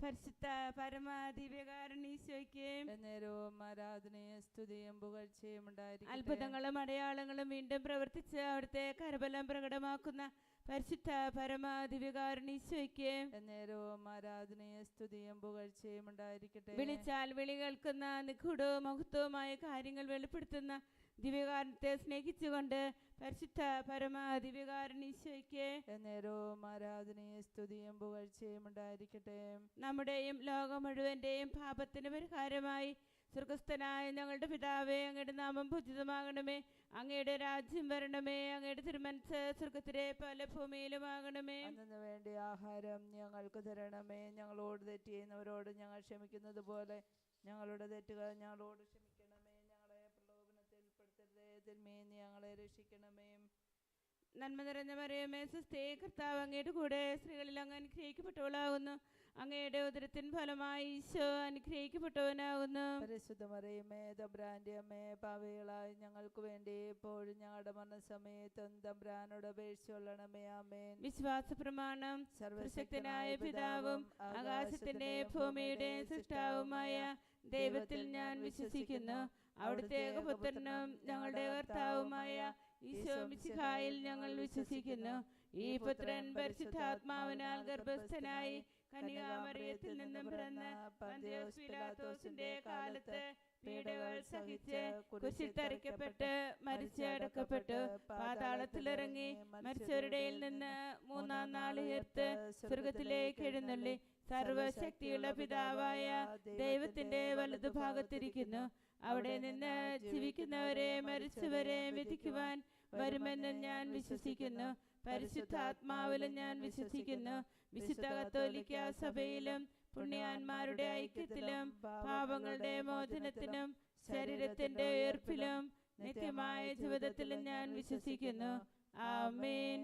പരിശുദ്ധ പരമാദിവ്യകാരണീശോയ്ക്ക് എന്നേരവും ആരാധനയും സ്തുതിയും പുകഴ്ചയും ഉണ്ടായിരിക്കട്ടെ. അത്ഭുതങ്ങളും അടയാളങ്ങളും വീണ്ടും പ്രവർത്തിച്ച് അവിടുത്തെ കരബലം പ്രകടമാക്കുന്ന പരിശുദ്ധ പരമാദിവ്യകാരണീശോയ്ക്ക് എന്നേരവും ആരാധനയും സ്തുതിയും പുകഴ്ചയും ഉണ്ടായിരിക്കട്ടെ. വിളിച്ചാൽ വിളി കേൾക്കുന്ന നിഗൂഢവും മഹത്വവുമായ കാര്യങ്ങൾ വെളിപ്പെടുത്തുന്ന ദിവ്യകാരണത്തെ സ്നേഹിച്ചുകൊണ്ട് പരിശുദ്ധ പരമാദിവ്യകാരണീശോയ്ക്ക് എന്നേരവും ആരാധനയും സ്തുതിയും പുകഴ്ചയും ഉണ്ടായിരിക്കട്ടെ. നമ്മുടെയും ലോകം മുഴുവന്റെയും പാപത്തിന് പരിഹാരമായി സ്വർഗസ്ഥനായ ഞങ്ങളുടെ പിതാവേ അങ്ങയുടെ നാമം പൂജിതമാകണമേ. അങ്ങയുടെ രാജ്യം വരണമേ അങ്ങയുടെ തിരുമനസ് സ്വർഗത്തിലെ പല ഭൂമിയിലുമാകണമേ. അന്നു വേണ്ടി ആഹാരം ഞങ്ങൾക്ക് തരണമേ. ഞങ്ങളോട് തെറ്റ് ചെയ്യുന്നവരോട് ഞങ്ങൾ ക്ഷമിക്കുന്നത് പോലെ ഞങ്ങളുടെ തെറ്റുകൾ ഞങ്ങളോട് ക്ഷമിക്കും തിന്മേന്ന് ഞങ്ങളെ രക്ഷിക്കണമേ. നന്മ നിറഞ്ഞ മറിയമേ സുസ്ഥേ കർത്താവ് അങ്ങയുടെ കൂടെ സ്ത്രീകളിൽ അങ്ങ് അനുഗ്രഹിക്കപ്പെട്ടവളാകുന്നു. അങ്ങയുടെ ഉദരത്തിൻ ഫലമായി ഈശോ അനുഗ്രഹിക്കപ്പെട്ടവനാകുന്നു. പരിശുദ്ധമറിയമേ തമ്പ്രാന്റെ അമ്മേ പാവകളായി ഞങ്ങൾക്ക് വേണ്ടി എപ്പോഴും ഞങ്ങളുടെ മരണസമയത്തും തമ്പ്രാനോട് അപേക്ഷിച്ചുകൊള്ളണമേ ആമേൻ. വിശ്വാസ പ്രമാണം സർവശക്തനായ പിതാവും ആകാശത്തിന്റെ ഭൂമിയുടെ സൃഷ്ടാവുമായ ദൈവത്തിൽ ഞാൻ വിശ്വസിക്കുന്നു. അവിടുത്തെ ഏകപുത്രനും ഞങ്ങളുടെ കർത്താവുമായ ഈശോമിശിഹായിൽ ഞങ്ങൾ വിശ്വസിക്കുന്നു. ഈ പുത്രൻ പരിശുദ്ധാത്മാവിനാൽ ഗർഭസ്ഥനായി കന്യാമറിയത്തിൽ നിന്നും പിറന്ന് പിലാത്തോസിന്റെ കാലത്ത് പീഡകൾ സഹിച്ച് കുരിശിൽ തറയ്ക്കപ്പെട്ട് മരിച്ചടക്കപ്പെട്ടു പാതാളത്തിലിറങ്ങി മരിച്ചവരുടെയിൽ നിന്ന് മൂന്നാം നാൾ ഉയർത്ത് സ്വർഗത്തിലേക്ക് എഴുന്നള്ളി. സർവശക്തിയുള്ള പിതാവായ ദൈവത്തിന്റെ വലതുഭാഗത്തിരിക്കുന്നു. അവിടെ നിന്ന് ജീവിക്കുന്നവരെ മരിച്ചവരെ വിധിക്കുവാൻ വരുമെന്ന് ഞാൻ വിശ്വസിക്കുന്നു. പരിശുദ്ധാത്മാവിലും ഞാൻ വിശ്വസിക്കുന്നു. വിശുദ്ധ കത്തോലിക്ക സഭയിലും പുണ്യാന്മാരുടെ ഐക്യത്തിലും പാപങ്ങളുടെ മോചനത്തിനും ശരീരത്തിന്റെ ഉയർപ്പിലും നിത്യമായ ജീവിതത്തിലും ഞാൻ വിശ്വസിക്കുന്നു. ആമേൻ.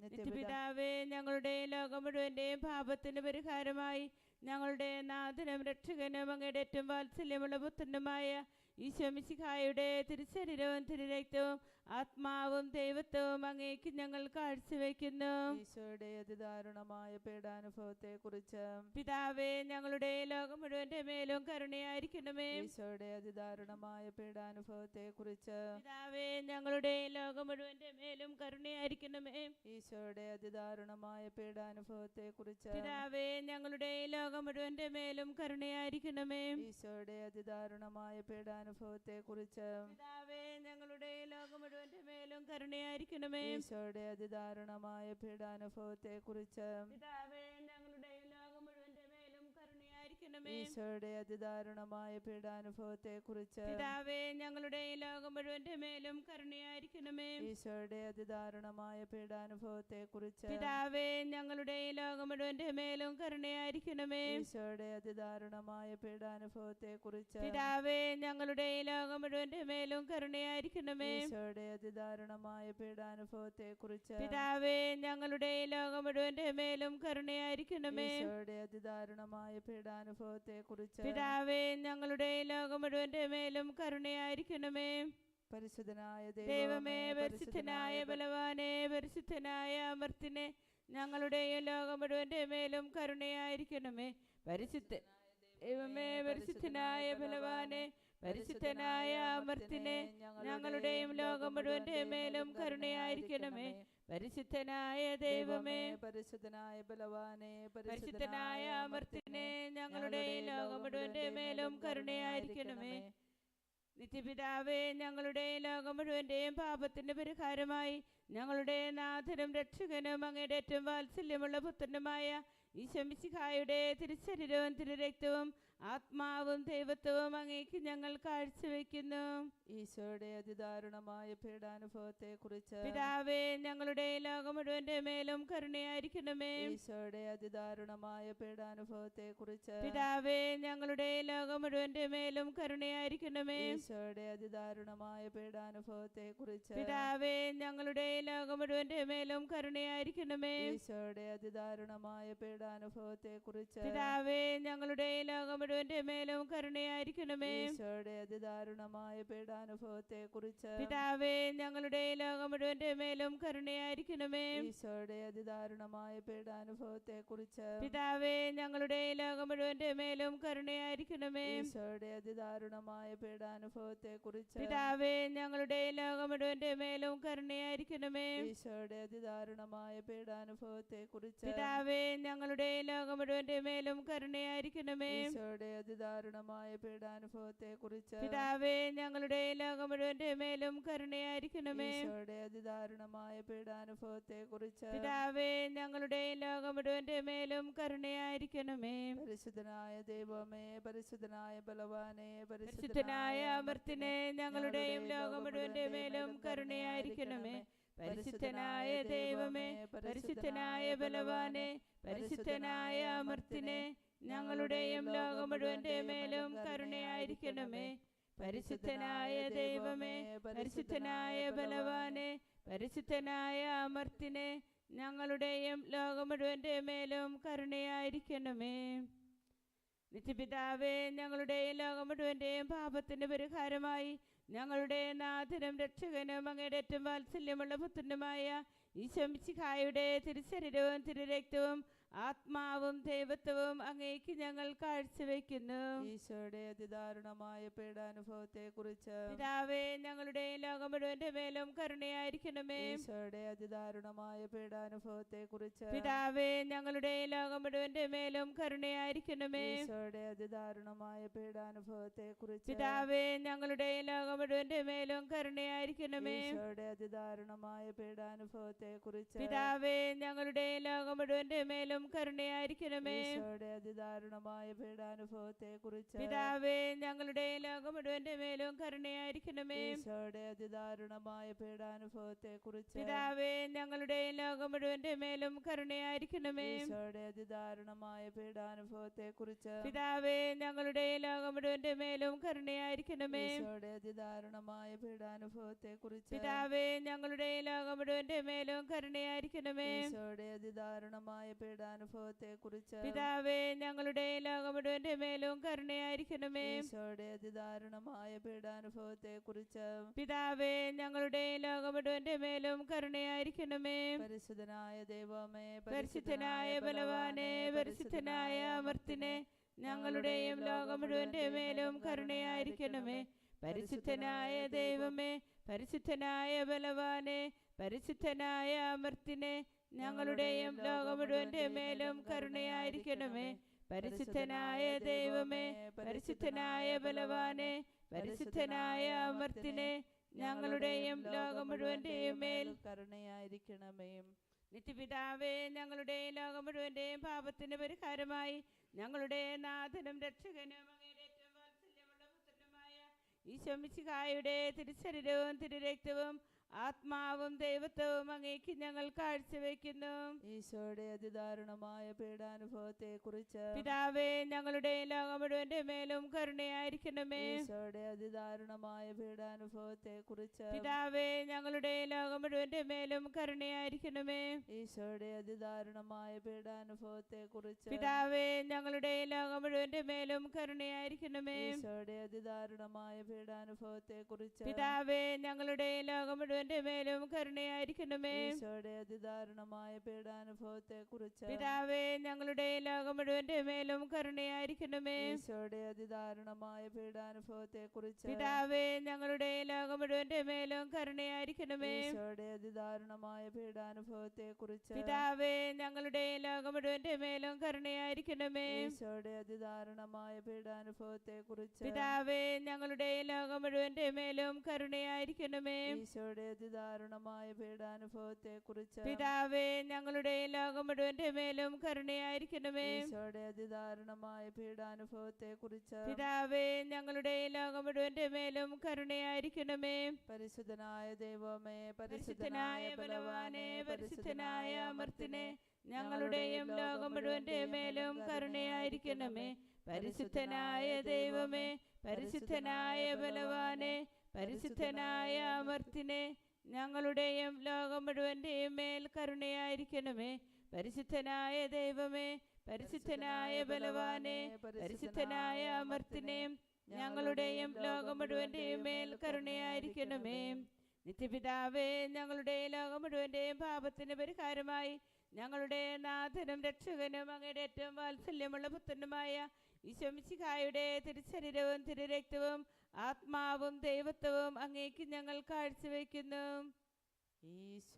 നിത്യപിതാവേ ഞങ്ങളുടെ ലോകം മുഴുവന്റെയും പാപത്തിന് പരിഹാരമായി ഞങ്ങളുടെ നാഥനും രക്ഷകനും അങ്ങയുടെ ഏറ്റവും വാത്സല്യമുള്ള പുത്രനുമായ ഈശോമിശിഖായുടെ തിരുശരീരവും തിരുരക്തവും ആത്മാവും ദൈവത്വവും അങ്ങേക്ക് ഞങ്ങൾ കാഴ്ചവെക്കുന്നു. ഈശോയുടെ അതിദാരുണമായ പീഡാനുഭവത്തെ കുറിച്ച് പിതാവേ ഞങ്ങളുടെ ലോകം മുഴുവന്റെ മേലും കരുണയായിരിക്കണമേ. ഈശോയുടെ അതിദാരുണമായ പീഡാനുഭവത്തെ കുറിച്ച് പിതാവേ ഞങ്ങളുടെ ലോകം മുഴുവന്റെ മേലും കരുണയായിരിക്കണമേ. ഈശോയുടെ അതിദാരുണമായ പീഡാനുഭവത്തെ കുറിച്ച് പിതാവേ ഞങ്ങളുടെ ലോകം മുഴുവന്റെ മേലും കരുണയായിരിക്കണമേ. ഈശോയുടെ അതിദാരുണമായ പീഡാനുഭവത്തെ കുറിച്ച് പിതാവേ ഞങ്ങളുടെ ലോകം മുഴുവന്റെ മേലും കരുണയായിരിക്കണമേ. ഈശോയുടെ അതിദാരുണമായ പീഡാനുഭവത്തെ കുറിച്ച് പിതാവേ ഞങ്ങളുടെ ലോകം മുഴുവന്റെ മേലും കരുണയായിരിക്കണമേ ഈശോയുടെ അതിദാരുണമായ പീഡാനുഭവത്തെ കുറിച്ച് പിതാവേ ഞങ്ങളുടെ ലോകം മുഴുവന്റെ മേലും കരുണയായിരിക്കണമേ. ഈശോയുടെ അതിദാരുണമായ പീഡാനുഭവത്തെ കുറിച്ച് പിതാവേ ഞങ്ങളുടെ ലോകം മുഴുവന്റെ മേലും കരുണയായിരിക്കണമേ. ഈശോയുടെ അതിദാരുണമായ പീഡാനുഭവത്തെ കുറിച്ച് പിതാവേ ഞങ്ങളുടെ ലോകം മുഴുവന്റെ മേലും കരുണയായിരിക്കണമേ. ഈശോയുടെ അതിദാരുണമായ പീഡാനുഭവത്തെ കുറിച്ച് പിതാവേ ഞങ്ങളുടെ ലോകം മുഴുവന്റെ മേലും കരുണയായിരിക്കണമേ. ഈശോയുടെ അതിദാരുണമായ പീഡാനുഭവത്തെ കുറിച്ച് പിതാവേ ഞങ്ങളുടെ ലോകം മുഴുവന്റെ മേലും കരുണയായിരിക്കണമേ. പരിശുദ്ധനായ ദൈവമേ പരിശുദ്ധനായ ബലവാനെ പരിശുദ്ധനായ അമർത്തിനെ ഞങ്ങളുടെയും ലോകം മുഴുവന്റെ മേലും കരുണയായിരിക്കണമേ. പരിശുദ്ധ ദൈവമേ പരിശുദ്ധനായ ബലവാനെ പരിശുദ്ധനായ അമർത്തിനെ ഞങ്ങളുടെയും ലോകം മുഴുവന്റെ മേലും കരുണയായിരിക്കണമേ. പരിശുദ്ധനായ ദൈവമേ പരിശുദ്ധനായ ബലവാനെ പരിശുദ്ധനായ അമർത്തിനെ ഞങ്ങളുടെ ലോകം മുഴുവന്റെ മേലും കരുണയായിരിക്കണമേ. നിത്യപിതാവേ ഞങ്ങളുടെ ലോകം മുഴുവന്റെയും പാപത്തിന്റെ പരിഹാരമായി ഞങ്ങളുടെ നാഥനും രക്ഷകനും അങ്ങയുടെ ഏറ്റവും വാത്സല്യമുള്ള പുത്രനുമായ ഈശമിശിഹായുടെ തിരുശരീരവും തിരുരക്തവും ആത്മാവും ദൈവത്വവും അങ്ങേക്ക് ഞങ്ങൾ കാഴ്ചവെക്കുന്നു. ഈശോയുടെ അതിദാരുണമായ പീഡാനുഭവത്തെ കുറിച്ച് പിതാവേ ഞങ്ങളുടെ ലോകം മുഴുവന്റെ മേലും കരുണയായിരിക്കണമേ. ഈശോയുടെ അതിദാരുണമായ പീഡാനുഭവത്തെ കുറിച്ച് പിതാവേ ഞങ്ങളുടെ ലോകം മുഴുവന്റെ മേലും കരുണയായിരിക്കണമേ. ഈശോയുടെ അതിദാരുണമായ പീഡാനുഭവത്തെ കുറിച്ച് പിതാവേ ഞങ്ങളുടെ ലോകം മുഴുവന്റെ മേലും കരുണയായിരിക്കണമേ. ഈശോയുടെ അതിദാരുണമായ പീഡാനുഭവത്തെ കുറിച്ച് പിതാവേ ഞങ്ങളുടെ ലോകം മുഴുവന്റെ മേലും കരുണയായിരിക്കണമേ. ഈശോയുടെ അതിദാരുണമായ പീഡാനുഭവത്തെ കുറിച്ച് പിതാവേ ഞങ്ങളുടെ ലോകം മുഴുവന്റെ മേലും കരുണയായിരിക്കണമേ. ഈശോയുടെ അതിദാരുണമായ പീഡാനുഭവത്തെ കുറിച്ച് പിതാവേ ഞങ്ങളുടെ ലോകം മുഴുവന്റെ മേലും കരുണയായിരിക്കണമേ. ഈശോയുടെ അതിദാരുണമായ പീഡാനുഭവത്തെ കുറിച്ച് പിതാവേ ഞങ്ങളുടെ ലോകം മുഴുവന്റെ മേലും കരുണയായിരിക്കണമേ. ഈശോയുടെ അതിദാരുണമായ പീഡാനുഭവത്തെ കുറിച്ച് പിതാവേ ഞങ്ങളുടെ ലോകം മുഴുവന്റെ മേലും കരുണയായിരിക്കണമേ. ഈശോയുടെ അതിദാരുണമായ പീഡാനുഭവത്തെ കുറിച്ച് പിതാവേ ഞങ്ങളുടെ ലോകം മുഴുവന്റെ മേലും കരുണയായിരിക്കണമേ. ഈശോയുടെ അതിദാരുണമായ പീഡാനുഭവത്തെ കുറിച്ച് പിതാവേ ഞങ്ങളുടെ ലോകം മുഴുവന്റെ മേലും കരുണയായിരിക്കണമേ. പരിശുദ്ധനായ ദൈവമേ പരിശുദ്ധനായ ബലവാനെ പരിശുദ്ധനായ അമർത്തിനെ ഞങ്ങളുടെയും ലോകം മുഴുവന്റെ മേലും കരുണയായിരിക്കണമേ. പരിശുദ്ധനായ ദൈവമേ പരിശുദ്ധനായ ബലവാനെ പരിശുദ്ധനായ അമർത്തിനെ ഞങ്ങളുടെയും ലോകം മുഴുവന്റെ മേലും കരുണയായിരിക്കണമേ. പരിശുദ്ധനായ ദൈവമേ പരിശുദ്ധനായ ബലവാനെ പരിശുദ്ധനായ അമർത്തിനെ ഞങ്ങളുടെയും ലോകം മുഴുവന്റെ മേലും കരുണയായിരിക്കണമേ. നിത്യപിതാവേ ഞങ്ങളുടെയും ലോകം മുഴുവന്റെയും പാപത്തിന്റെ പരിഹാരമായി ഞങ്ങളുടെ നാഥനും രക്ഷകനും അങ്ങയുടെ ഏറ്റവും വാത്സല്യമുള്ള പുത്രനുമായ ഈശംശിഖായുടെ തിരുശരീരവും തിരുരക്തവും ആത്മാവും ദൈവത്വവും അങ്ങേക്ക് ഞങ്ങൾ കാഴ്ചവെക്കുന്നു. ഈശോയുടെ അതിദാരുണമായ പീഡാനുഭവത്തെ കുറിച്ച് പിതാവേ ഞങ്ങളുടെ ലോകം മുഴുവന്റെ മേലും കരുണയായിരിക്കണമേ. ഈശോയുടെ അതിദാരുണമായ പീഡാനുഭവത്തെ കുറിച്ച് പിതാവേ ഞങ്ങളുടെ ലോകം മുഴുവന്റെ മേലും കരുണയായിരിക്കണമേ. ഈശോയുടെ അതിദാരുണമായ പീഡാനുഭവത്തെ കുറിച്ച് പിതാവേ ഞങ്ങളുടെ ലോകം മുഴുവന്റെ മേലും കരുണയായിരിക്കണമേ. ഈശോയുടെ അതിദാരുണമായ പീഡാനുഭവത്തെ കുറിച്ച് പിതാവേ ഞങ്ങളുടെ ലോകം മുഴുവന്റെ മേലും കരുണയായിരിക്കണമേ. ഈശോയുടെ അതിദാരുണമായ പീഡാനുഭവത്തെ കുറിച്ച് പിതാവേ ഞങ്ങളുടെ ലോകം മുഴുവന്റെ മേലും കരുണയായിരിക്കണമേ. ഈശോയുടെ അതിദാരുണമായ പീഡാനുഭവത്തെ കുറിച്ച് പിതാവേ ഞങ്ങളുടെ ലോകം മുഴുവന്റെ മേലും കരുണയായിരിക്കണമേ. ഈശോയുടെ അതിദാരുണമായ പീഡാനുഭവത്തെ കുറിച്ച് പിതാവേ ഞങ്ങളുടെ ലോകം മുഴുവന്റെ മേലും കരുണയായിരിക്കണമേ. ഈശോയുടെ അതിദാരുണമായ പീഡാനുഭവത്തെ കുറിച്ച് പിതാവേ ഞങ്ങളുടെ ലോകം മുഴുവന്റെ മേലും കരുണയായിരിക്കണമേ. ഈശോയുടെ അതിദാരുണമായ പീഡാനുഭവത്തെ കുറിച്ച് പിതാവേ ഞങ്ങളുടെ ലോകം മുഴുവന്റെ മേലും കരുണയായിരിക്കണമേ. ഈശോയുടെ അതിദാരുണമായ പീഡാനുഭവത്തെ കുറിച്ച് പിതാവേ ഞങ്ങളുടെ ലോകം മുഴുവന്റെ മേലും കരുണയായിരിക്കണമേ. പരിശുദ്ധനായ ദൈവമേ പരിശുദ്ധനായ ബലവാനെ പരിശുദ്ധനായ അമർത്തിനെ ഞങ്ങളുടെയും ലോകം മുഴുവന്റെ മേലും കരുണയായിരിക്കണമേ. പരിശുദ്ധനായ ദൈവമേ പരിശുദ്ധനായ ബലവാനെ പരിശുദ്ധനായ അമർത്തിനെ ഞങ്ങളുടെയും ലോകം മുഴുവന്റെ മേലും കരുണയായിരിക്കണമേ. പരിശുദ്ധനായ ദൈവമേ പരിശുദ്ധനായ ബലവാനെ പരിശുദ്ധനായ അമർത്തിനെ ഞങ്ങളുടെയും ലോകം മുഴുവന്റെയും മേൽ കരുണയായിരിക്കണമേ. നിത്യപിതാവേ ഞങ്ങളുടെ ലോകം മുഴുവന്റെയും പാപത്തിന് പരിഹാരമായി ഞങ്ങളുടെ നാഥനും രക്ഷകനും ഈശോമിശിഹായുടെ തിരുശരീരവും തിരുരക്തവും ആത്മാവും ദൈവത്വവും അങ്ങേക്ക് ഞങ്ങൾ കാഴ്ചവെക്കുന്നു. ഈശോയുടെ അതിദാരുണമായ പീഡാനുഭവത്തെ കുറിച്ച് പിതാവേ ഞങ്ങളുടെ ലോകം മുഴുവന്റെ മേലും കരുണയായിരിക്കണമേ. ഈശോയുടെ അതിദാരുണമായ പീഡാനുഭവത്തെ കുറിച്ച് പിതാവേ ഞങ്ങളുടെ ലോകം മുഴുവന്റെ മേലും കരുണയായിരിക്കണമേ. ഈശോയുടെ അതിദാരുണമായ പീഡാനുഭവത്തെ കുറിച്ച് പിതാവേ ഞങ്ങളുടെ ലോകം മുഴുവന്റെ മേലും കരുണയായിരിക്കണമേ. ഈശോയുടെ അതിദാരുണമായ പീഡാനുഭവത്തെ കുറിച്ച് പിതാവേ ഞങ്ങളുടെ ലോകം മുഴുവന്റെ മേലും കരുണയായിരിക്കണമേ. ഈശോയുടെ അതിദാരുണമായ പീഡാനുഭവത്തെ കുറിച്ച് പിതാവേ ഞങ്ങളുടെ ലോകം മുഴുവന്റെ മേലും കരുണയായിരിക്കണമേ. ഈശോയുടെ അതിദാരുണമായ പീഡാനുഭവത്തെ കുറിച്ച് പിതാവേ ഞങ്ങളുടെ ലോകം മുഴുവന്റെ മേലും കരുണയായിരിക്കണമേ. ഈശോയുടെ അതിദാരുണമായ പീഡാനുഭവത്തെ കുറിച്ച് പിതാവേ ഞങ്ങളുടെ ലോകം മുഴുവന്റെ മേലും കരുണയായിരിക്കണമേ. ഈശോയുടെ അതിദാരുണമായ പീഡാനുഭവത്തെ കുറിച്ച് പിതാവേ ഞങ്ങളുടെ ലോകം മുഴുവന്റെ മേലും കരുണയായിരിക്കണമേ. ഈശോയുടെ അതിദാരുണമായ പീഡാനുഭവത്തെക്കുറിച്ച് പിതാവേ ഞങ്ങളുടെ ലോകം മുഴുവന്റെ മേലും കരുണയായിരിക്കണമേ. ഈശോയുടെ അതിദാരുണമായ പീഡാനുഭവത്തെക്കുറിച്ച് പിതാവേ ഞങ്ങളുടെ ലോകം മുഴുവന്റെ മേലും കരുണയായിരിക്കണമേ. പരിശുദ്ധനായ ദൈവമേ പരിശുദ്ധനായ ബലവാനെ പരിശുദ്ധനായ അമർത്തിനെ ഞങ്ങളുടെയും ലോകം മുഴുവന്റെ മേലും കരുണയായിരിക്കണമേ. പരിശുദ്ധനായ ദൈവമേ പരിശുദ്ധനായ ബലവാനെ പരിശുദ്ധനായ അമർത്തിനെ ഞങ്ങളുടെയും ലോകം മുഴുവന്റെയും മേൽ കരുണയായിരിക്കണമേ. പരിശുദ്ധനായ ദൈവമേ പരിശുദ്ധനായ ബലവാനെ പരിശുദ്ധനായ അമർത്തിനെ ഞങ്ങളുടെയും ലോകം മുഴുവന്റെയും മേൽ കരുണയായിരിക്കണമേ. നിത്യപിതാവേ ഞങ്ങളുടെ ലോകം മുഴുവന്റെയും പാപത്തിന് പരിഹാരമായി ഞങ്ങളുടെ നാഥനും രക്ഷകനും അങ്ങയുടെ ഏറ്റവും വാത്സല്യമുള്ള പുത്രനുമായ ഈശോമിശിഹായുടെ തിരുശരീരവും തിരുരക്തവും ആത്മാവും ദൈവത്വവും അങ്ങേക്ക് ഞങ്ങൾ കാഴ്ചവെക്കുന്നു. ഈശോയുടെ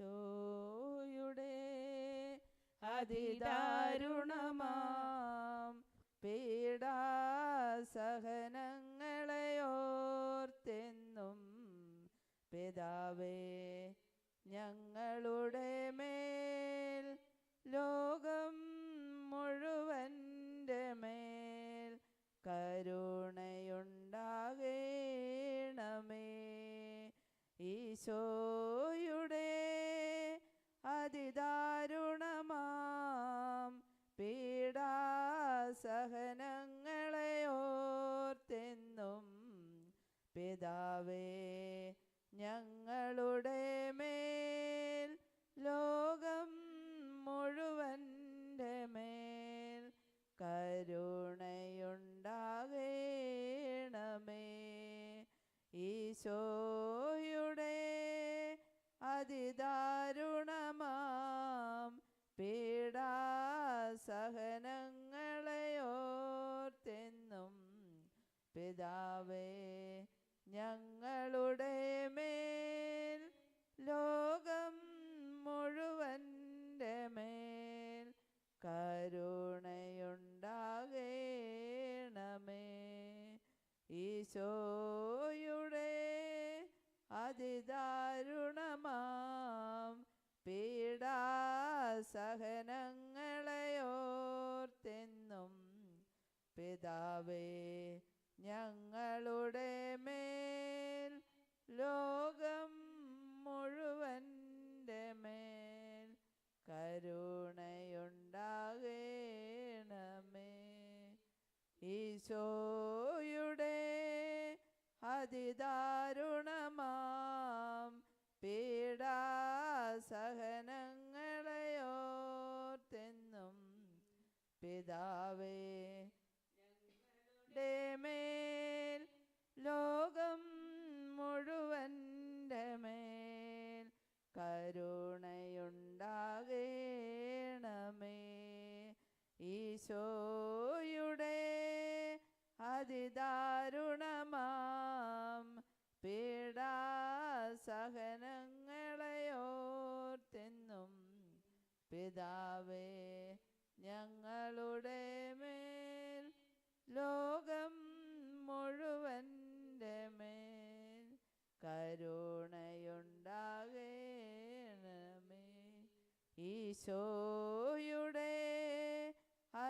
അതിദാരുണമാം പീഡാസഹനങ്ങളെയോർത്തെന്നും പിതാവേ ഞങ്ങളുടെ മേൽ ലോകം പിതാവേ ഞങ്ങളുടെ മേൽ ലോകം മുഴുവന്റെ മേൽ കരുണയുണ്ടാകേണമേ. ഈശോയുടെ അതിദാരുണമാം പീഡാസഹനങ്ങളെയോർത്തെന്നും പിതാവേ ഞങ്ങളുടെ മേൽ ലോകം മുഴുവന്റെ മേൽ കരുണയുണ്ടാകേണമേ. ഈശോയുടെ അതിദാരുണമാം പീഡാസഹനങ്ങളെയോർത്തെന്നും പിതാവേ ഞങ്ങളുടെ മേൽ ലോകം മുഴുവന്റെ മേൽ കരുണയുണ്ടാകേണമേ. ഈശോയുടെ അതിദാരുണമാം പീഡാസഹനങ്ങളെയോർത്തെന്നും പിതാവേ ലോകം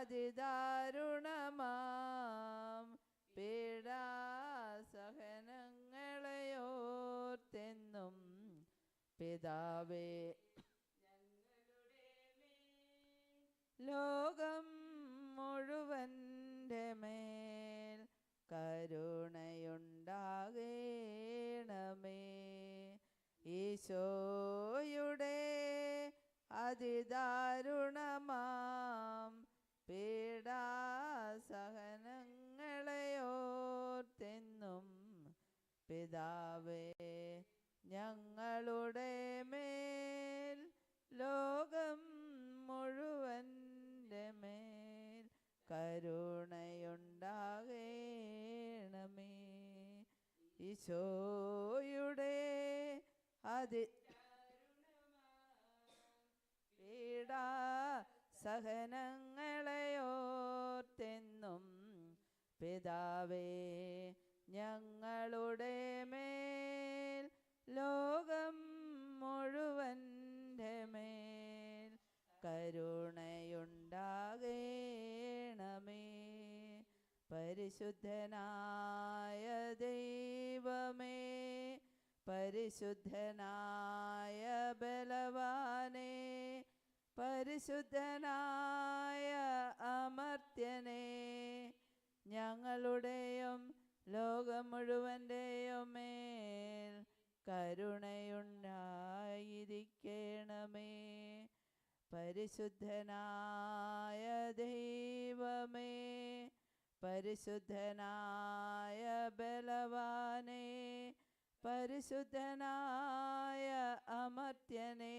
അതിദാരുണമാം. പീഡാസഹനങ്ങളെയോർത്തെന്നും പിതാവേ ലോകം മുഴുവന്റെ മേൽ കരുണയുണ്ടാകേണമേ. ഈശോയുടെ അതിദാരുണമാം പീഡാസഹനങ്ങളെയോർത്തെന്നും പിതാവേ ഞങ്ങളുടെ മേൽ ലോകം മുഴുവന്റെ മേൽ കരുണയുണ്ടാകേണമേ. ഈശോയുടെ അതി പീഡാ സഹനങ്ങളെയോർത്തെന്നും പിതാവേ ഞങ്ങളുടെ മേൽ ലോകം മുഴുവന്റെ മേൽ കരുണയുണ്ടാകേണമേ. പരിശുദ്ധനായ ദൈവമേ പരിശുദ്ധനായ പരിശുദ്ധനായ അമർത്യനെ ഞങ്ങളുടെയും ലോകം മുഴുവന്റെയും മേൽ കരുണയുണ്ടായിരിക്കണമേ. പരിശുദ്ധനായ ദൈവമേ പരിശുദ്ധനായ ബലവാനെ പരിശുദ്ധനായ അമർത്യനേ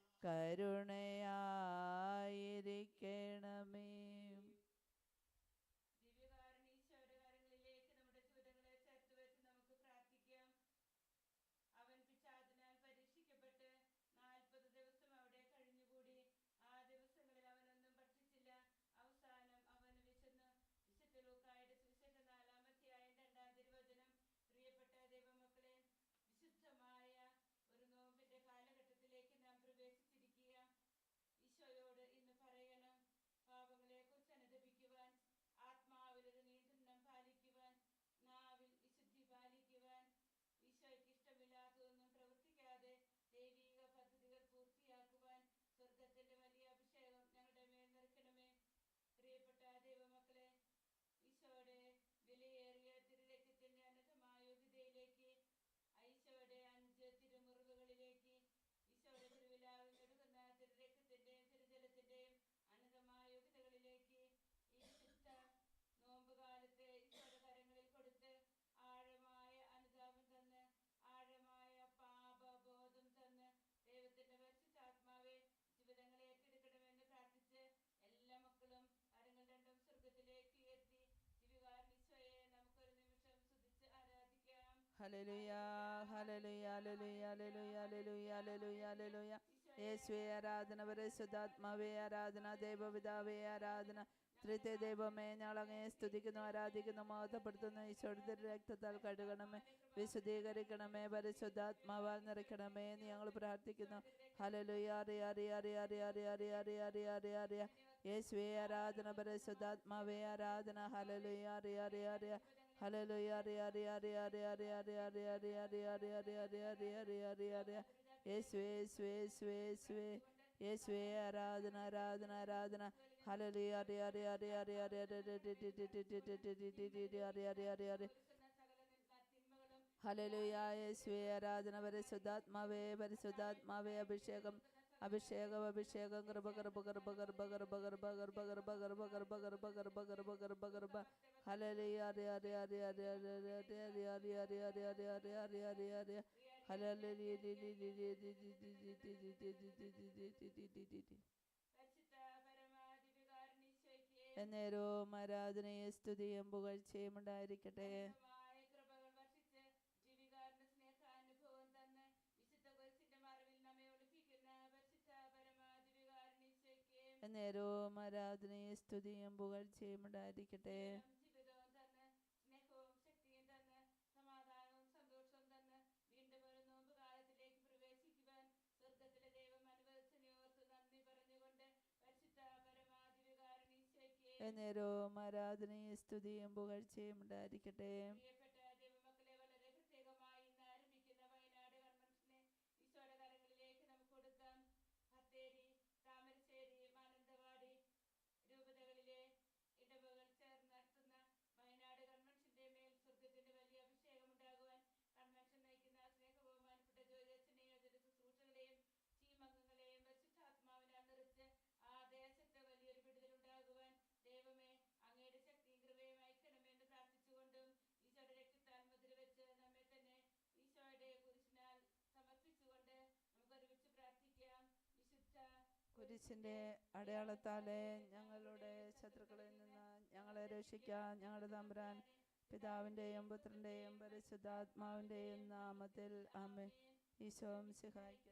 കരുണയായിരിക്കണമേ. ആരാധിക്കാം hallelujah hallelujah hallelujah hallelujah hallelujah hallelujah hallelujah യേശുവേ ആരാധന പരിശുദ്ധാത്മാവേ ആരാധന ദൈവപിതാവേ ആരാധന തൃത്യ ദൈവമേ ഞങ്ങൾ അങ്ങേ സ്തുതിക്കുന്നു ആരാധിക്കുന്നു മഹത്വപ്പെടുത്തുന്നു ഈശോയുടെ രക്തത്താൽ കഴുകണമേ വിശുദ്ധീകരിക്കണമേ പരിശുദ്ധാത്മാവാൽ നിറയ്ക്കണമേ എന്ന് ഞങ്ങൾ പ്രാർത്ഥിക്കുന്നു ഹല്ലേലൂയ അറിയ അറിയ അറിയ അറിയ അറിയ അറിയ അറിയ അറിയ അറിയ അറിയ യേശുവേ ആരാധന പരിശുദ്ധാത്മാവേ ആരാധന ഹല്ലേലൂയ അറിയ അറിയ അറിയ ഹല്ലേലൂയ അറിയ അറിയ അറിയ അറിയ അറിയ അറിയ അറിയ അറിയ അറിയ അറിയ അറിയ അറിയ അറിയ അറിയ അറിയ അറിയ യേശുവേ യേശുവേ യേശുവേ യേശുവേ യേശുവേ ആരാധന ആരാധന ആരാധന ഹല്ലേലൂയ അറിയ അറിയ അറിയ അറിയ അറിയ അറിയ അറിയ അറിയ അറിയ അറിയ അറിയ ഹല്ലേലൂയ യേശുവേ ആരാധന പരിശുദ്ധാത്മാവേ പരിശുദ്ധാത്മാവേ അഭിഷേകം അഭിഷേകം അഭിഷേകം ഗർഭ ഗർഭ ഗർഭ ഗർഭ ഗർഭ ഗർഭ ഗർഭ ഗർഭ ഗർഭ ഗർഭ ഗർഭ ഗർഭ ഗർഭ ഗർഭ ഗർഭ ഹല്ലേലൂയ അറിയ അറിയ അറിയ അറിയ അറിയ അറിയ അറിയ അറിയ അറിയ അറിയ അറിയ അറിയ അറിയ അറിയ പരമാധികാരണീശോയ്ക്ക് എന്നേരവും ആരാധനയും സ്തുതിയും പുകഴ്ചയും ഉണ്ടായിരിക്കട്ടെ നേരവും ആരാധനയെ സ്തുതിയും പുകഴ്ചയും ഉണ്ടായിരിക്കട്ടെ നേരവും ആരാധനയും സ്തുതിയും പുകഴ്ചയും ഉണ്ടായിരിക്കട്ടെ. കുരിശിന്റെ അടയാളത്താലെ ഞങ്ങളുടെ ശത്രുക്കളിൽ നിന്ന് ഞങ്ങളെ രക്ഷിക്കാൻ ഞങ്ങളുടെ തമ്പുരാൻ പിതാവിന്റെയും പുത്രന്റെയും പരിശുദ്ധാത്മാവിന്റെയും നാമത്തിൽ അമ്മ ഈശോം സഹായിക്കുക